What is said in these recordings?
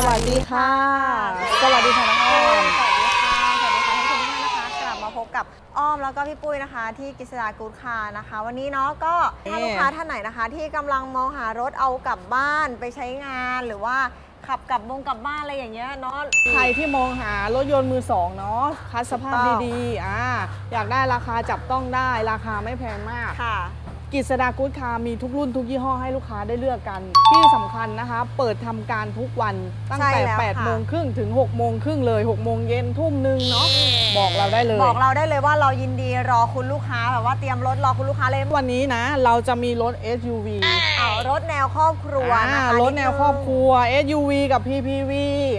ค่ะ สวัสดีค่ะน้องอ้อม สวัสดีค่ะ สวัสดีค่ะท่านผู้ชมทุกท่านนะคะ กลับมาพบกับอ้อมแล้วก็พี่ปุ้ยนะคะ ที่กิษดากูดคาร์นะคะ วันนี้เนาะก็ถ้าเอ๊ะลูกค้าท่านไหนนะคะ ที่กำลังมองหารถเอากลับบ้านไปใช้งานหรือว่าขับกลับวงกลับบ้านอะไรอย่างเงี้ยเนาะ ใครที่มองหารถยนต์มือสองเนาะคัดสภาพถูกต้องดีๆอ่าอยากได้ราคาจับต้องได้ราคาไม่แพงมากค่ะ กิษดากู๊ดคาร์มีทุกรุ่นทุกยี่ห้อให้ลูกค้าได้เลือกกัน ที่สำคัญนะคะ เปิดทำการทุกวันตั้งใช่แต่แล้วค่ะ8โมงครึ่งถึง6โมงครึ่งเลย6โมงเย็นทุ่มหนึ่งเนาะบอกเราได้เลย บอกเราได้เลยว่าเรายินดีรอคุณลูกค้าแบบว่าเตรียมรถรอคุณลูกค้าเลยวันนี้นะเราจะมีรถ SUV เอารถแนวครอบครัวอ่านะคะรถแนวครอบครัว SUV กับ PPV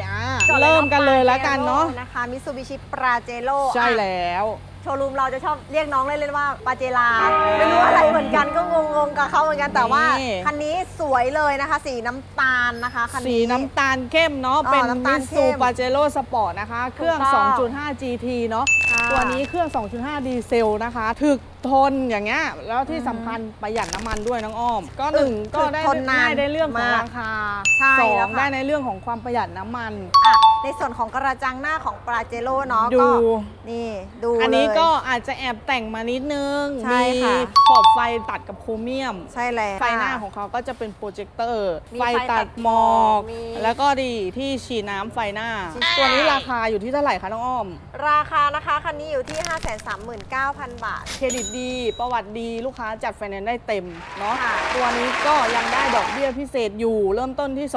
อ่าก่อนลยเริ่มกันเลยแล้วกันเนาะ นะคะมิ t ซูบิชิปราเจโ o ใช่แล้ว โชว์รูมเราจะชอบเรียกน้องเล่นๆว่าปาเจลาไม่รู้อะไรเหมือนกันก็งงๆกับเขาเหมือนกันแต่ว่านี่ คันนี้สวยเลยนะคะ สีน้ำตาลนะคะคันสีนี้ น้ำตาลเข้มเนาะ อ๋อเป็นน้ำตามิลตเข้ซูมปาเจโร่สปอร์ตนะคะ เครื่องถูกต้อง2.5 GT เนาะ ค่ะ ตัวนี้เครื่อง 2.5 ดีเซลนะคะ ถึกทนอย่างเงี้ย แล้วที่สำคัญประหยัดน้ำมันด้วยน้องอ้อม ก็หนึ่งถึกก็ได้ทนนานได้ในเรื่องของมากราคาใช่สอแล้วงค่ะ ได้ในเรื่องของความประหยัดน้ำมัน อะ ในส่วนของกระจังหน้าของปราเจโ o เนาะดู ก็นี่ดูอันนี้เลยก็อาจจะแอบแต่งมานิดนึง ใช่มีค่ะ ขอบไฟตัดกับโครเมียม ใช่แล้ว ไฟหน้าของเขาก็จะเป็นโปรเจคเตอร์ มีไฟไฟตัตัดดหมอกมีแล้วก็ดีที่ฉีดน้ำไฟหน้า ใช่ ตัวนี้ราคาอยู่ที่เท่าไหร่คะน้องอ้อม ราคานะคะคันนี้อยู่ที่ 539,000 บาท เครดิตดี ประวัติดีลูกค้าจัดไฟแนนซ์ได้เต็มเนาะ ค่ะ ตัวนี้ก็ยังได้ดอกเบี้ยพิเศษอยู่ เริ่มต้นที่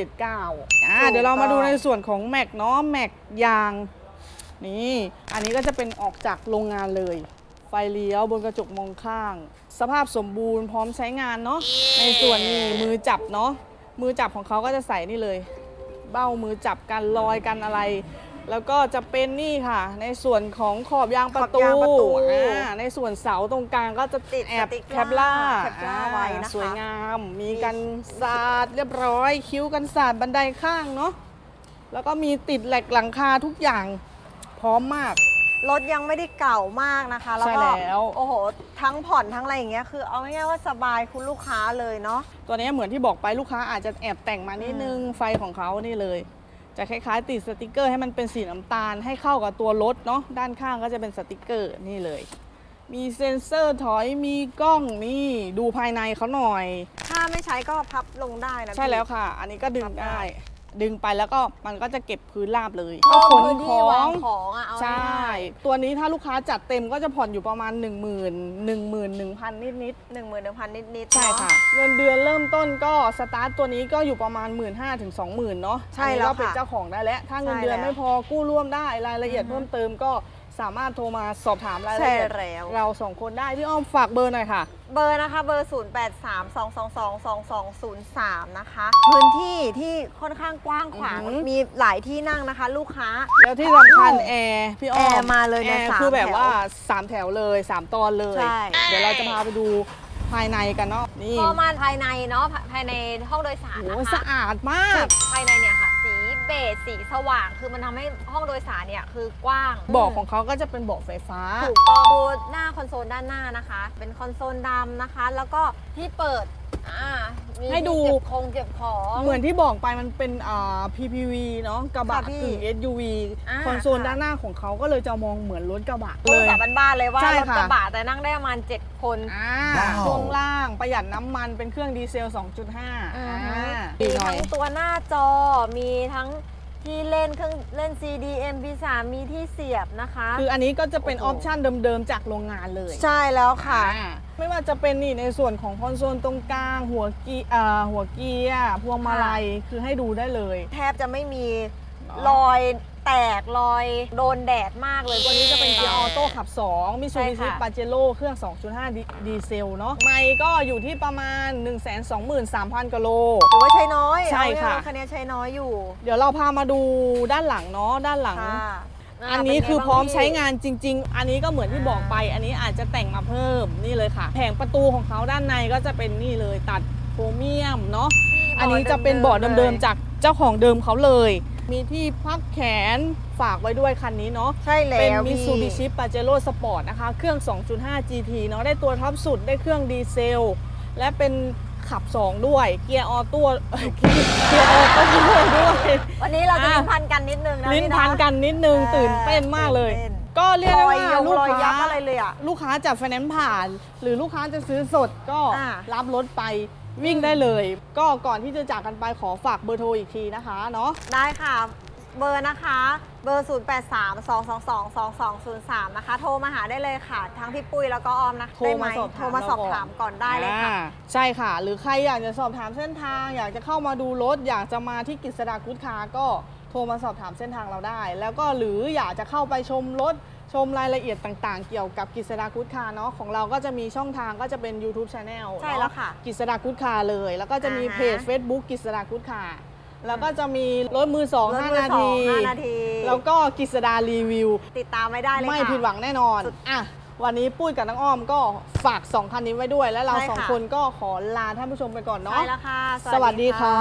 2.79อ่าถูกเดี๋ยวเรามาต้องดูในส่วนของแม็กเนาะแม็กยางนี่อันนี้ก็จะเป็นออกจากโรงงานเลย ไฟเลี้ยวบนกระจกมองข้าง สภาพสมบูรณ์พร้อมใช้งานเนาะในส่วนนี้มือจับเนาะมือจับของเขาก็จะใส่นี่เลย เบ้ามือจับกันรอยกันอะไร แล้วก็จะเป็นนี่ค่ะ ในส่วนของขอบยางประตูขอบยางประตูอ่าในส่วนเสาตรงกลางก็จะติดแอบสติ๊กเกอร์แคปล่าแคปล่าไว้นะคะอ่าสวยงาม มีกันสาดเรียบร้อย คิ้วกันสาดบันไดข้างเนาะ แล้วก็มีติดเหล็กหลังคาทุกอย่างพร้อมมาก รถยังไม่ได้เก่ามากนะคะ แล้วใช่ก็แล้ว โอ้โห ทั้งผ่อนทั้งอะไรอย่างเงี้ยคือเอาง่ายๆว่าสบายคุณลูกค้าเลยเนาะ ตัวนี้เหมือนที่บอกไปลูกค้าอาจจะแอบแต่งมานิดนึงไฟของเขานี่เลย จะคล้ายๆ ติดสติกเกอร์ให้มันเป็นสีน้ำตาลให้เข้ากับตัวรถเนาะด้านข้างก็จะเป็นสติกเกอร์นี่เลย มีเซ็นเซอร์ถอยมีกล้องนี่ดูภายในเขาหน่อย ถ้าไม่ใช้ก็พับลงได้นะใช่พี่แล้วค่ะ อันนี้ก็ดึงทำได้ได้ ดึงไปแล้วก็มันก็จะเก็บพื้นราบเลยเพิ่มขนพื้นขที่อวางง ของอะเอาใช่ ง่ายตัวนี้ถ้าลูกค้าจัดเต็มก็จะผ่อนอยู่ประมาณ 1 0 0 0 0 1 1 0 0 0 นิดนิดหนึ่งหมื่นหนึ่งพันนิดๆๆใช่เนอค่ะเงินเดือนเริ่มต้นก็สตาร์ตตัวนี้ก็อยู่ประมาณ 1 5ื่นถึง20,000เนาะใช่อันนี้แล้วก็เป็นค่ะเจ้าของได้แล้ว ถ้าเงินใช่เดือนแล้วไม่พอกู้ร่วมได้รายละเอียดอือฮึเพิ่มเติมก็ สามารถโทรมาสอบถามรายละใช่เอียดแล้ว เราสองคนได้พี่อ้อมฝากเบอร์หน่อยค่ะ เบอร์นะคะเบอร์ 0 8 3 2 2 2 2 2 0 3 นะคะ พื้นที่ที่ค่อนข้างกว้างขวาง อือหือ มีหลายที่นั่งนะคะ ลูกค้า แล้วที่สำคัญแอร์พี่อ้อแอมร์มาเลยเนี่ยแอร์สามคือแบบแถวว่า 3 แถวเลย 3 ตอนเลย ใช่ เดี๋ยวเราจะพาไปดูภายในกันเนาะนี่พอมาภายในเนาะภายภายในห้องโดยสารโอ้นะสะคะอาดมาก ภายในเนี่ยค่ะสี เบจสีสว่าง คือมันทำให้ห้องโดยสารเนี่ยคือกว้างเบอกของเขาก็จะเป็นเบาะไฟฟ้า ถูกต้องดูหน้าคอนโซลด้านหน้านะคะ เป็นคอนโซลดำนะคะ แล้วก็ที่เปิด อ่ามีให้ดูที่เก็บคงเก็บของ เหมือนที่บอกไปมันเป็นอ่า PPV เนาะกระบะค่ะพี่กึ่ง SUV อ่าคอนโซลค่ะ ด้านหน้าของเขาก็เลยจะมองเหมือนรถกระบะพูดเลยภาษาบ้านๆเลยว่าใช่รถค่ะ กระบะแต่นั่งได้ประมาณ 7 คน อ่าว้าว ช่วงล่างประหยัดน้ำมันเป็นเครื่องดีเซล 2.5อือ่าอฮึดีมีหน่อทั้ย งตัวหน้าจอ มีทั้งที่เล่นเครื่องเล่น CD MP3 มีที่เสียบนะคะ คืออันนี้ก็จะเป็นอโอ้อโหปชั่นเดิมๆจากโรงงานเลยใช่แล้วค่ะ อ่า ไม่ว่าจะเป็นนี่ในส่วนของคอนโซลตรงกลาง หัวกีอ่าหัวเกียร์พวงมาลัยคือให้ดูได้เลย แทบจะไม่มีเนอะรอยแตกรอยโดนแดดมากเลยตัวนี้จะเป็นเกียร์ออโต้ขับ 2 มิซูบิใช่ชิค่ะปาเจโร่เครื่อง 2.5ดีดีเซลเนาะไม่ก็อยู่ที่ประมาณ 123,000กิโลถือว่าใช้น้อย ใช่ค่ะเอาเรื่องรถคันนี้ใช้น้อยอยู่ เดี๋ยวเราพามาดูด้านหลังเนาะด้านหลังค่ะ อันนี้คือพร้อมใช้งาานจริง ๆ อันนี้ก็เหมือนที่บอกไป อันนี้อาจจะแต่งมาเพิ่มนี่เลยค่ะ แผงประตูของเขาด้านในก็จะเป็นนี่เลยตัดโครเมียมเนาะ อันนี้จะเป็นเบาะเดิมๆจากเจ้าของเดิมเขาเลย มีที่พักแขนฝากไว้ด้วยคันนี้เนาะ ใช่แล้วเป็นมิพี่ซูบิชิปาเจโร่สปอร์ตนะคะ เครื่อง 2.5 GT เนาะ ได้ตัวท็อปสุด ได้เครื่องดีเซล และเป็น ขับ 2 ด้วย เกียร์ออโต้เอ้ยเกียร์ออโต้ด้วย วันนี้เราจะอะ ลิ้นพันกันนิดนึงนะลิ้นพี่ะพันกันนิดนึงเออตื่นเต้นมากเลยตื่นเต้นก็เรียกได้รอยว่ายงลูกรอยยัค้า บอะไรเลยอะ ลูกค้าจัดไฟแนนซ์ผ่าน หรือลูกค้าจะซื้อสดก็อ่ารับรถไปวิ่งได้เลย ก็ก่อนที่จะจากกันไปขอฝากเบอร์โทรอีกทีนะคะเนาะ ได้ค่ะ เบอร์นะคะเบอร์ 0 8 3 2 2 2 2 2 0 3 นะคะ โทรมาหาได้เลยค่ะ ทั้งพี่ปุ้ยแล้วก็ออมนะโทรได้ไหมาสอบถามโทรมาสอบถามก่อนได้เลยค่ะ อ่าใช่ค่ะ หรือใครอยากจะสอบถามเส้นทาง อยากจะเข้ามาดูรถ อยากจะมาที่กฤษดากุดคาก็โทรมาสอบถามเส้นทางเราได้ แล้วก็หรืออยากจะเข้าไปชมรถ ชมรายละเอียดต่างๆ เกี่ยวกับกฤษดากุดคาเนาะของเราก็จะมีช่องทางก็จะเป็น YouTube Channel ใช่แล้วค่ะกฤษดากุดคาเลย แล้วก็จะมีอ่าฮะ เพจ Facebook กฤษดากุดคา แล้วก็จะมีรถมือสองรถห้ามือนาสอที งห้านาทีแล้วก็กฤษดารีวิว ติดตามไม่ได้เลยค่ะไม่ผิดหวังแน่นอน สุดอะ วันนี้ปุ้ยกับน้องอ้อมก็ฝาก 2 คันนี้ไว้ด้วย และเราใช่สองค่ะ คนก็ขอลาท่านผู้ชมไปก่อนเนาะ ใช่แล้วค่ะ สวัสดีค่ะ